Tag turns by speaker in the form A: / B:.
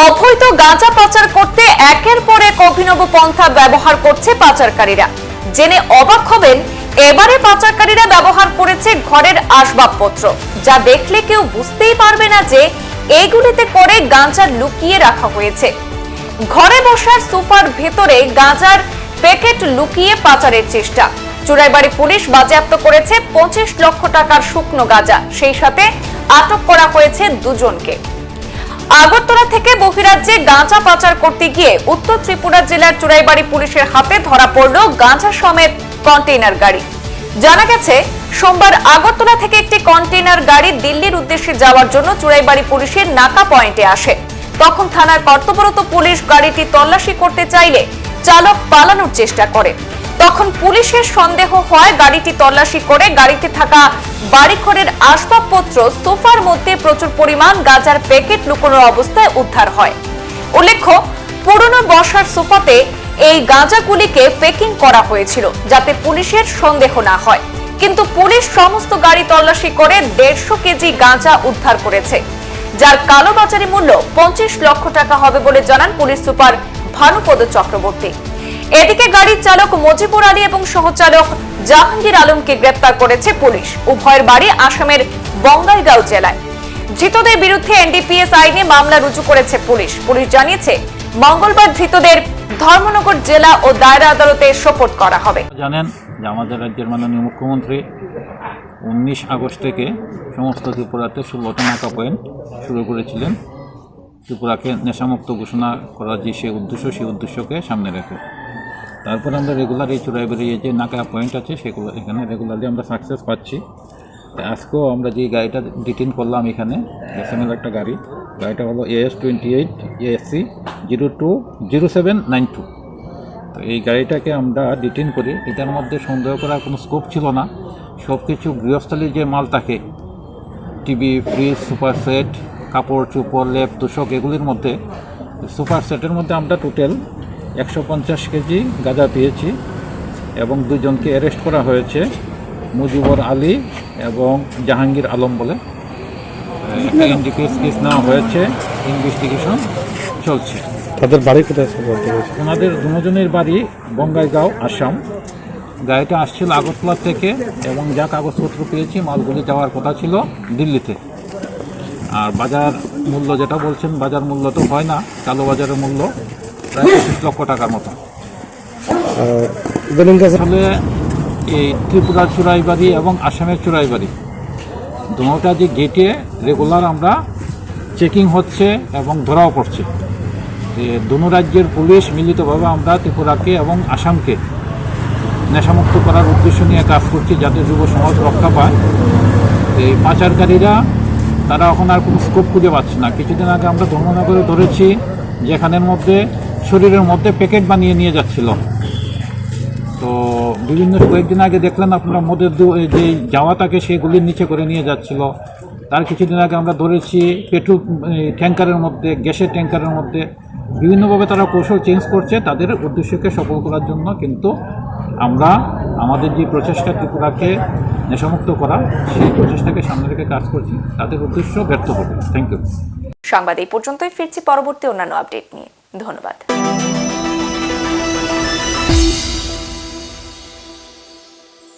A: অবৈধ গাঁজা পাচার করতে একের পর এক অভিনব পন্থা ব্যবহার করছে পাচারকারীরা। জেনে অবাক হবেন, এবারে পাচারকারীরা ব্যবহার করেছে ঘরের আসবাবপত্র। যা দেখলে কেউ বুঝতেই পারবে না যে এগুলিতে করে গাঁজা লুকিয়ে রাখা হয়েছে। ঘরে বসার সুপার ভেতরে গাঁজার প্যাকেট লুকিয়ে পাচারের চেষ্টা। চুরাইবাড়ি পুলিশ বাজেয়াপ্ত করেছে পঁচিশ লক্ষ টাকার শুকনো গাঁজা। সেই সাথে আটক করা হয়েছে দুজনকে। আগরতলা থেকে বহিরাজ্যে গাঁজা পাচার করতে গিয়ে উত্তর ত্রিপুরা জেলার চুরাইবাড়ি পুলিশের হাতে ধরা পড়ল গাঁজা সমেত কন্টেইনার গাড়ি। জানা গেছে, সোমবার আগরতলা থেকে একটি কন্টেইনার গাড়ি দিল্লির উদ্দেশ্যে যাওয়ার জন্য চুরাইবাড়ি পুলিশের নাকা পয়েন্টে আসে। তখন থানার কর্তব্যরত পুলিশ গাড়িটি তল্লাশি করতে চাইলে চালক পালানোর চেষ্টা করে। তখন পুলিশের সন্দেহ হয়, গাড়িটি তল্লাশি করে গাড়িতে থাকা বাড়িঘরের আসবাবপত্র, সোফার মধ্যে প্রচুর পরিমাণ গাঁজার প্যাকেট লুকোনোর অবস্থায় উদ্ধার হয়। উল্লেখ্য, পুরনো বসার সোফাতে এই গাঁজাগুলিকে প্যাকিং করা হয়েছিল যাতে পুলিশের সন্দেহ না হয়। কিন্তু পুলিশ সমস্ত গাড়ি তল্লাশি করে দেড়শো কেজি গাঁজা উদ্ধার করেছে, যার কালোবাজারি মূল্য পঞ্চাশ লক্ষ টাকা হবে বলে জানান পুলিশ সুপার ভানুপদ চক্রবর্তী। এদিকে গাড়ির চালক মজিবুর আলী এবং সহচালক জাহাঙ্গীর আলমকে গ্রেপ্তার করেছে পুলিশ। উভয়ের বাড়ি আসামের বঙ্গাইগাঁও জেলায়। ধৃতদের বিরুদ্ধে এনডিপিএস আইনে মামলা রুজু করেছে পুলিশ। পুলিশ জানিয়েছে, মঙ্গলবার ধৃতদের ধর্মনগর জেলা ও দায়রা আদালতে সোপর্দ করা হবে।
B: জানেন যে আমাদের রাজ্যের মাননীয় মুখ্যমন্ত্রী উনিশ আগস্ট থেকে সমস্ত ত্রিপুরাতে ষোলোটা নাকা শুরু করেছিলেন। ত্রিপুরাকে নেশামুক্ত ঘোষণা করার যে সে উদ্দেশ্য সেই উদ্দেশ্যকে সামনে রেখে। তারপর আমরা রেগুলার এই বেরিয়ে যে নাকা পয়েন্ট আছে সেগুলো, এখানে রেগুলারলি আমরা সাকসেস পাচ্ছি। আজকেও আমরা যে গাড়িটা ডিটেন করলাম এখানে এসএমএল একটা গাড়ি, গাড়িটা হলো AS twenty eight ASC zero two zero seven nine two তো এই গাড়িটাকে আমরা ডিটেন করি, এটার মধ্যে সন্দেহ করার কোনো স্কোপ ছিল না। সব কিছু গৃহস্থলীর যে মাল থাকে টিভি ফ্রিজ সুপার সেট কাপড় চোপড় লেপ তোষক এগুলির মধ্যে সুপার সেটের মধ্যে আমরা টোটাল একশো পঞ্চাশ কেজি গাঁজা পেয়েছি এবং দুজনকে অ্যারেস্ট করা হয়েছে মুজিবর আলী এবং জাহাঙ্গীর আলম বলে। ইন্ডিকেস কেস নেওয়া হয়েছে ইনভেস্টিগেশন চলছে।
C: তাদের বাড়ি কোথায়
B: ওনাদের দুজনের বাড়ি বঙ্গাইগাঁও আসাম। গাড়িটা আসছিল আগরতলা থেকে এবং যা কাগজপত্র পেয়েছি মালগুলি যাওয়ার কথা ছিল দিল্লিতে। আর বাজার মূল্য যেটা বলছেন বাজার মূল্য তো হয় না কালো বাজারের মূল্য। প্রায় পঁচিশ লক্ষ টাকার মতো। আসলে এই ত্রিপুরার চুরাইবাড়ি এবং আসামের চুরাইবাড়ি দুটা যে গেটে রেগুলার আমরা চেকিং হচ্ছে এবং ধরাও পড়ছে। দুনো রাজ্যের পুলিশ মিলিতভাবে আমরা ত্রিপুরাকে এবং আসামকে নেশামুক্ত করার উদ্দেশ্য নিয়ে কাজ করছি যাতে যুব সমাজ রক্ষা পায়। এই পাচারকারীরা তারা এখন আর কোনো স্কোপ খুঁজে পাচ্ছে না। কিছুদিন আগে আমরা ধর্মনগরে ধরেছি যেখানের মধ্যে শরীরের মধ্যে প্যাকেট বানিয়ে নিয়ে যাচ্ছিল। তো বিভিন্ন কয়েকদিন আগে দেখলেন আপনারা মদের যে যাওয়া থাকে সেগুলির নিচে করে নিয়ে যাচ্ছিল। তার কিছুদিন আগে আমরা ধরেছি পেট্রোল ট্যাঙ্কারের মধ্যে, গ্যাসের ট্যাঙ্কারের মধ্যে। বিভিন্নভাবে তারা কৌশল চেঞ্জ করছে, তাদের উদ্দেশ্যকে সফল করার জন্য। কিন্তু আমরা আমাদের যে প্রচেষ্টা ত্রিপুরাকে নেশামুক্ত করা, সেই প্রচেষ্টাকে সামনে রেখে কাজ করছি। তাদের উদ্দেশ্য ব্যর্থ হবে। থ্যাংক ইউ
A: সংবাদ এই পর্যন্তই। ফিরছি পরবর্তী অন্যান্য আপডেট নিয়ে। ধন্যবাদ।